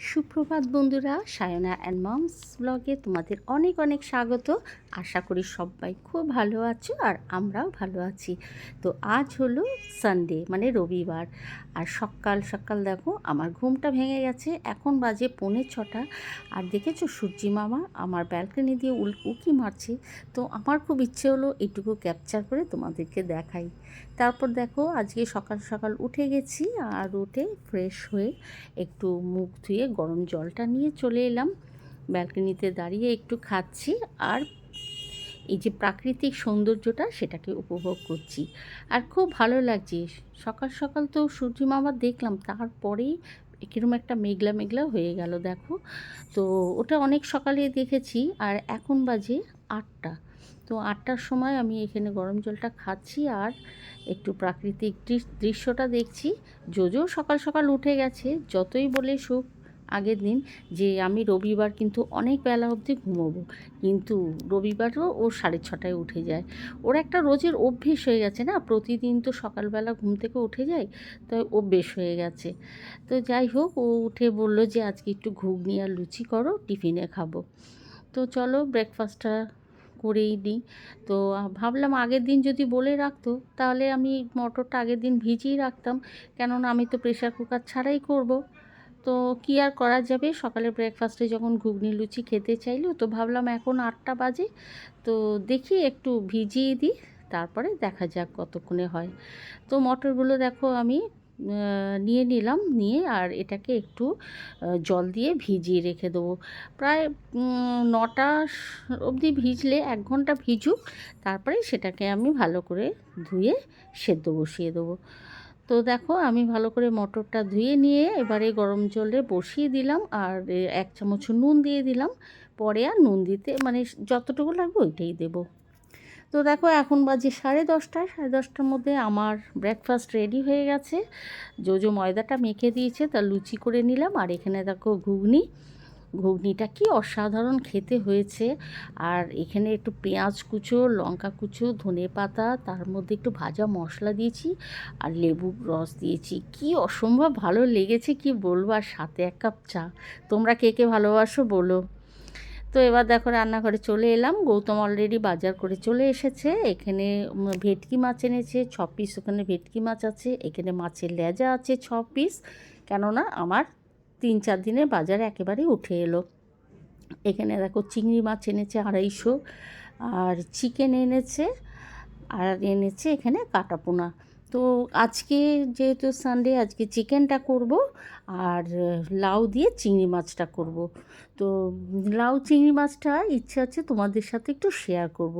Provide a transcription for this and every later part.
সুপ্রভাত বন্ধুরা, Sayna and moms ব্লগে তোমাদের অনেক অনেক স্বাগত। আশা করি সবাই খুব ভালো আছো আর আমরাও ভালো আছি। তো আজ হলো সানডে মানে রবিবার। আর সকাল সকাল দেখো আমার ঘুমটা ভেঙে গেছে। এখন বাজে পৌনে ছটা। আর দেখেছ সূর্যি মামা আমার ব্যালকনি দিয়ে উল, উকি মারছে। তো আমার খুব ইচ্ছে হলো এইটুকু ক্যাপচার করে তোমাদেরকে দেখাই। তারপর দেখো আজকে সকাল সকাল উঠে গেছি আর উঠে ফ্রেশ হয়ে একটু মুখ ধুয়ে গরম জলটা নিয়ে চলে এলাম। ব্যালকনিতে দাঁড়িয়ে একটু খাচ্ছি। আর এই যে প্রাকৃতিক সৌন্দর্যটা সেটাকে উপভোগ করছি। আর খুব ভালো লাগছে, সকাল সকাল তো সূর্য মামা দেখলাম তারপরেই কীরকম একটা মেঘলা মেঘলা হয়ে গেল, দেখো। তো ওটা অনেক সকালে দেখেছি, আর এখন বাজে আটটা। তো আটটার সময় আমি এখানে গরম জলটা খাচ্ছি, আর একটু প্রাকৃতিক দৃশ- দৃশ্যটা দেখছি। যোজো সকাল সকাল উঠে গেছে, যতই বলে সুখ আগের দিন যে আমি রবিবার কিন্তু অনেক বেলা অবধি ঘুমোবো। কিন্তু রবিবারও ও সাড়ে ছটায় উঠে যায়। ওর একটা রোজের অভ্যেস হয়ে গেছে না? প্রতিদিন তো সকালবেলা ঘুম থেকে উঠে যায়, তাই অভ্যেস হয়ে গেছে। তো যাই হোক, ও উঠে বলল যে, আজকে একটু ঘুগনি আর লুচি করো, টিফিনে খাব। তো চলো ব্রেকফাস্টটা করেই দিই। তো ভাবলাম আগের দিন যদি বলে রাখতো, তাহলে আমি মটরটা আগের দিন ভিজিয়ে রাখতাম। কেননা আমি তো প্রেশার কুকার ছাড়াই করব। তো কী আর করা যাবে? সকালে ব্রেকফাস্টে যখন ঘুগনি, লুচি খেতে চাইলো, তো ভাবলাম এখন আটটা বাজে। তো দেখি একটু ভিজিয়ে দিই, তারপরে দেখা যাক কতক্ষণে হয়। তো মটরগুলো দেখো আমি নিয়ে নিলাম, নিয়ে আর এটাকে একটু জল দিয়ে ভিজিয়ে রেখে দেবো। প্রায় নটা অবধি ভিজলে, এক ঘণ্টা ভিজুক, তারপরে সেটাকে আমি ভালো করে ধুয়ে, সেদ্ধ বসিয়ে দেবো। তো দেখো আমি ভালো করে মটরটা ধুয়ে নিয়ে এবারে গরম জলে বসিয়ে দিলাম আর এক চামচ নুন দিয়ে দিলাম। পরে আর নুন দিতে মানে যতটুকু লাগবে ওইটাই দেবো। তো দেখো এখন বাজে সাড়ে দশটা, সাড়ে দশটার মধ্যে আমার ব্রেকফাস্ট রেডি হয়ে গেছে। জোজো ময়দাটা মেখে দিয়েছে, তা লুচি করে নিলাম। আর এখানে দেখো ঘুগনি। ঘুগনিটা কি অসাধারণ খেতে হয়েছে। আর এখানে একটু পেঁয়াজ কুচো, লঙ্কা কুচো, ধনে পাতা, তার মধ্যে একটু ভাজা মশলা দিয়েছি আর লেবুর রস দিয়েছি। কি অসম্ভব ভালো লেগেছে, কি বলব? আর সাথে এক কাপ চা। তোমরা কে কে ভালোবাসো বলো। তো এবার দেখো রান্নাঘরে চলে এলাম। গৌতম অলরেডি বাজার করে চলে এসেছে। এখানে ভেটকি মাছ এনেছে, ছ পিস ওখানে ভেটকি মাছ আছে, এখানে মাছের লেজা আছে ছ পিস কেননা আমার তিন চার দিনের বাজার একেবারে উঠে এলো। এখানে দেখো চিংড়ি মাছ এনেছে আড়াইশো, আর চিকেন এনেছে, আর এনেছে এখানে কাটাপোনা। তো আজকে যেহেতু সানডে আজকে চিকেনটা করব আর লাউ দিয়ে চিংড়ি মাছটা করব। তো লাউ, চিংড়ি মাছটা ইচ্ছে আছে তোমাদের সাথে একটু শেয়ার করব।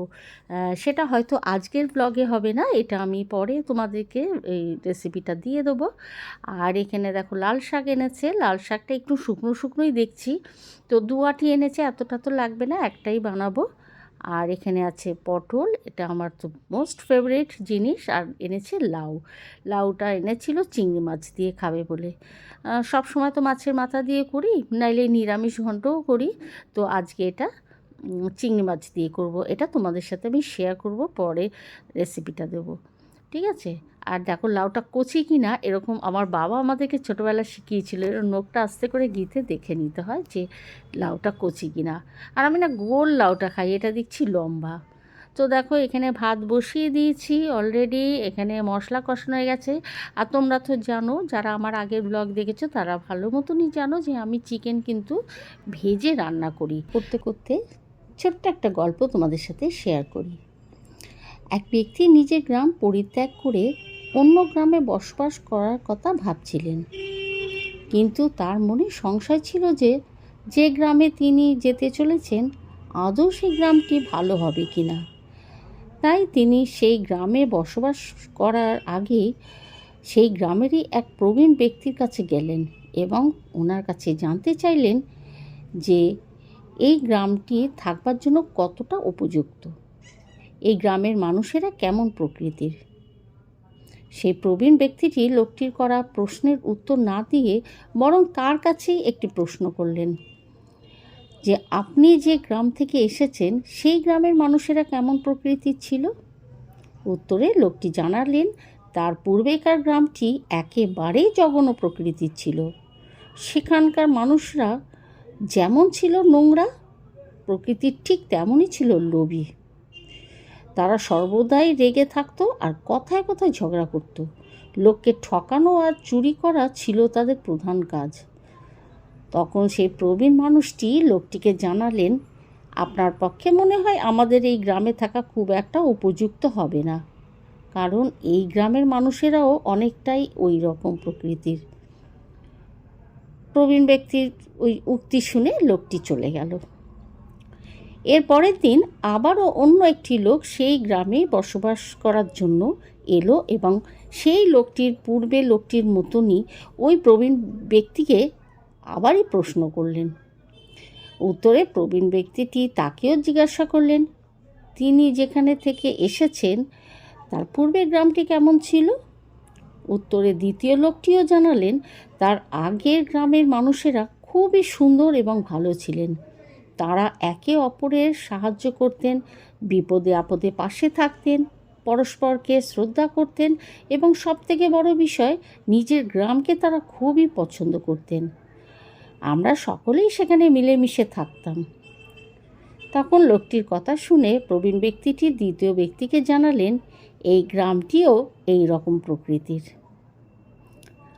সেটা হয়তো আজকের ব্লগে হবে না, এটা আমি পরে তোমাদেরকে এই রেসিপিটা দিয়ে দেবো। আর এখানে দেখো লাল শাক এনেছে, লাল শাকটা একটু শুকনো শুকনোই দেখছি। তো দু এনেছে, এতটা তো লাগবে না, একটাই বানাবো। আর এখানে আছে পটল, এটা আমার তো মোস্ট ফেভারিট জিনিস, আর এনেছে লাউ। লাউটা এনেছিল চিংড়ি মাছ দিয়ে খাবে বলে। সব সময় তো মাছের মাথা দিয়ে করি, নাইলে নিরামিষ ঘন্টও করি। তো আজকে এটা চিংড়ি মাছ দিয়ে করব। এটা তোমাদের সাথে আমি শেয়ার করব, পরে রেসিপিটা দেব। ঠিক আছে? আর দেখো লাউটা কচি কি না এরকম আমার বাবা আমাদেরকে ছোটোবেলায় শিখিয়েছিল, এর নোখটা আস্তে করে গিতে দেখে নিতে হয় যে লাউটা কচি কি না আর আমি না গোল লাউটা খাই, এটা দেখছি লম্বা। তো দেখো এখানে ভাত বসিয়ে দিয়েছি অলরেডি এখানে মশলা কষানো হয়ে গেছে। আর তোমরা তো জানো, যারা আমার আগের ব্লগ দেখেছ, তারা ভালো মতনই জানো যে আমি চিকেন কিন্তু ভেজে রান্না করি। করতে করতে ছোট্ট একটা গল্প তোমাদের সাথে শেয়ার করি। এক ব্যক্তি নিজের গ্রাম পরিত্যাগ করে অন্য গ্রামে বসবাস করার কথা ভাবছিলেন। কিন্তু তার মনে সংশয় ছিল যে যে গ্রামে তিনি যেতে চলেছেন, আদৌ সেই গ্রামটি ভালো হবে কি না তাই তিনি সেই গ্রামে বসবাস করার আগে সেই গ্রামেরই এক প্রবীণ ব্যক্তির কাছে গেলেন এবং ওনার কাছে জানতে চাইলেন যে, এই গ্রামটি থাকবার জন্য কতটা উপযুক্ত? এই গ্রামের মানুষেরা কেমন প্রকৃতির? সেই প্রবীণ ব্যক্তিটি লোকটির করা প্রশ্নের উত্তর না দিয়ে বরং তার কাছেই একটি প্রশ্ন করলেন, যে আপনি যে গ্রাম থেকে এসেছেন, সেই গ্রামের মানুষেরা কেমন প্রকৃতির ছিল? উত্তরে লোকটি জানালেন, তার পূর্বেকার গ্রামটি একেবারেই জঘন্য প্রকৃতির ছিল। সেখানকার মানুষরা যেমন ছিল নোংরা, প্রকৃতির ঠিক তেমনই ছিল লোভী। তারা সর্বদাই রেগে থাকতো আর কথায় কথায় ঝগড়া করতো। লোককে ঠকানো আর চুরি করা ছিল তাদের প্রধান কাজ। তখন সেই প্রবীণ মানুষটি লোকটিকে জানালেন, আপনার পক্ষে মনে হয় আমাদের এই গ্রামে থাকা খুব একটা উপযুক্ত হবে না। কারণ এই গ্রামের মানুষেরাও অনেকটাই ওই রকম প্রকৃতির। প্রবীণ ব্যক্তির ওই উক্তি শুনে লোকটি চলে গেল। এর পরের দিন আবারও অন্য একটি লোক সেই গ্রামে বসবাস করার জন্য এলো এবং সেই লোকটির পূর্বে লোকটির মতনই ওই প্রবীণ ব্যক্তিকে আবারই প্রশ্ন করলেন। উত্তরে প্রবীণ ব্যক্তিটি তাকেও জিজ্ঞাসা করলেন, তিনি যেখানে থেকে এসেছেন, তার পূর্বের গ্রামটি কেমন ছিল? উত্তরে দ্বিতীয় লোকটিও জানালেন, তার আগের গ্রামের মানুষেরা খুবই সুন্দর এবং ভালো ছিলেন। তারা একে অপরের সাহায্য করতেন, বিপদে আপদে পাশে থাকতেন, পরস্পরকে শ্রদ্ধা করতেন এবং সবথেকে বড় বিষয়, নিজের গ্রামকে তারা খুবই পছন্দ করতেন। আমরা সকলেই সেখানে মিলেমিশে থাকতাম। তখন লোকটির কথা শুনে প্রবীণ ব্যক্তিটি দ্বিতীয় ব্যক্তিকে জানালেন, এই গ্রামটিও এই রকম প্রকৃতির।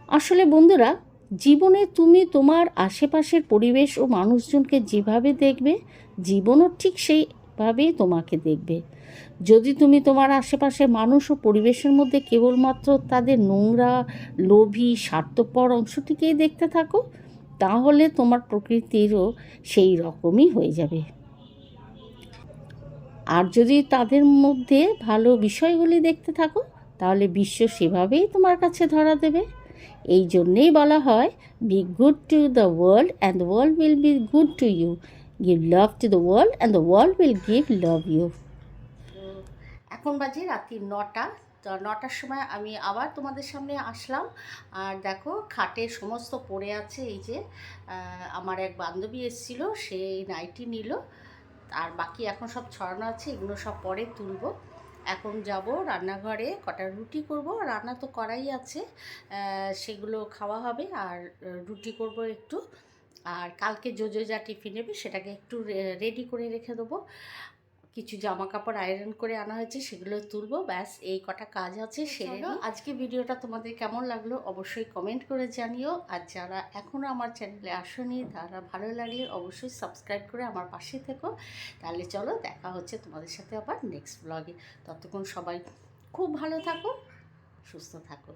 আসলে বন্ধুরা জীবনে তুমি তোমার আশেপাশের পরিবেশ ও মানুষজনকে যেভাবে দেখবে, জীবনও ঠিক সেইভাবেই তোমাকে দেখবে। যদি তুমি তোমার আশেপাশের মানুষ ও পরিবেশের মধ্যে কেবলমাত্র তাদের নোংরা, লোভী, স্বার্থপর অংশটিকেই দেখতে থাকো, তাহলে তোমার প্রকৃতিরও সেই রকমই হয়ে যাবে। আর যদি তাদের মধ্যে ভালো বিষয়গুলি দেখতে থাকো, তাহলে বিশ্ব সেভাবেই তোমার কাছে ধরা দেবে। এই জন্যেই বলা হয় be good to the world and the world will be good to you give love to the world and the world will give love you এখন বাজে রাত্রি নটা। তো নটার সময় আমি আবার তোমাদের সামনে আসলাম। আর দেখো, খাটে সমস্ত পড়ে আছে এই যে আমার এক বান্ধবী এসেছিল সেই নাইটি নিল। আর বাকি এখন সব ছড়ানো আছে, এগুলো সব পরে তুলবো। এখন যাব রান্নাঘরে, কটা রুটি করব। রান্না তো করাই আছে সেগুলো খাওয়া হবে আর রুটি করব একটু। আর কালকে জোজো যা টিফিন নেবে সেটাকে একটু রেডি করে রেখে দেবো। কিছু জামা কাপড় আয়রন করে আনা হয়েছে সেগুলো তুলবো ব্যাস এই কটা কাজ আছে সেরে আজকে ভিডিওটা তোমাদের কেমন লাগল অবশ্যই কমেন্ট করে জানিও। আর যারা এখনও আমার চ্যানেলে আসনি তারা ভালো লাগলে অবশ্যই সাবস্ক্রাইব করে আমার পাশে থেকো। তাহলে চলো দেখা হচ্ছে তোমাদের সাথে আবার নেক্সট ব্লগে ততক্ষণ সবাই খুব ভালো থাকো সুস্থ থাকো।